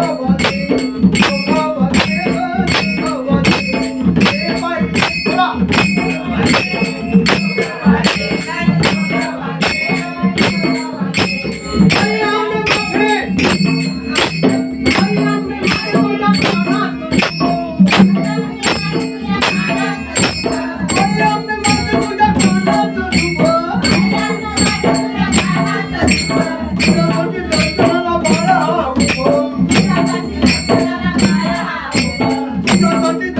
Vamos! Thank you.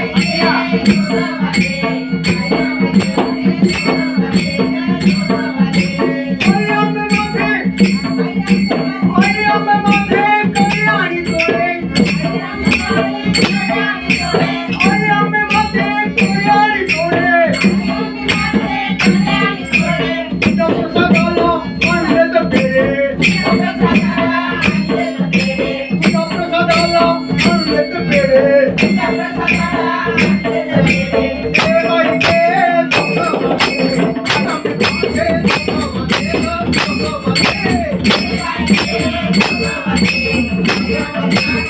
Thank you. Thank you.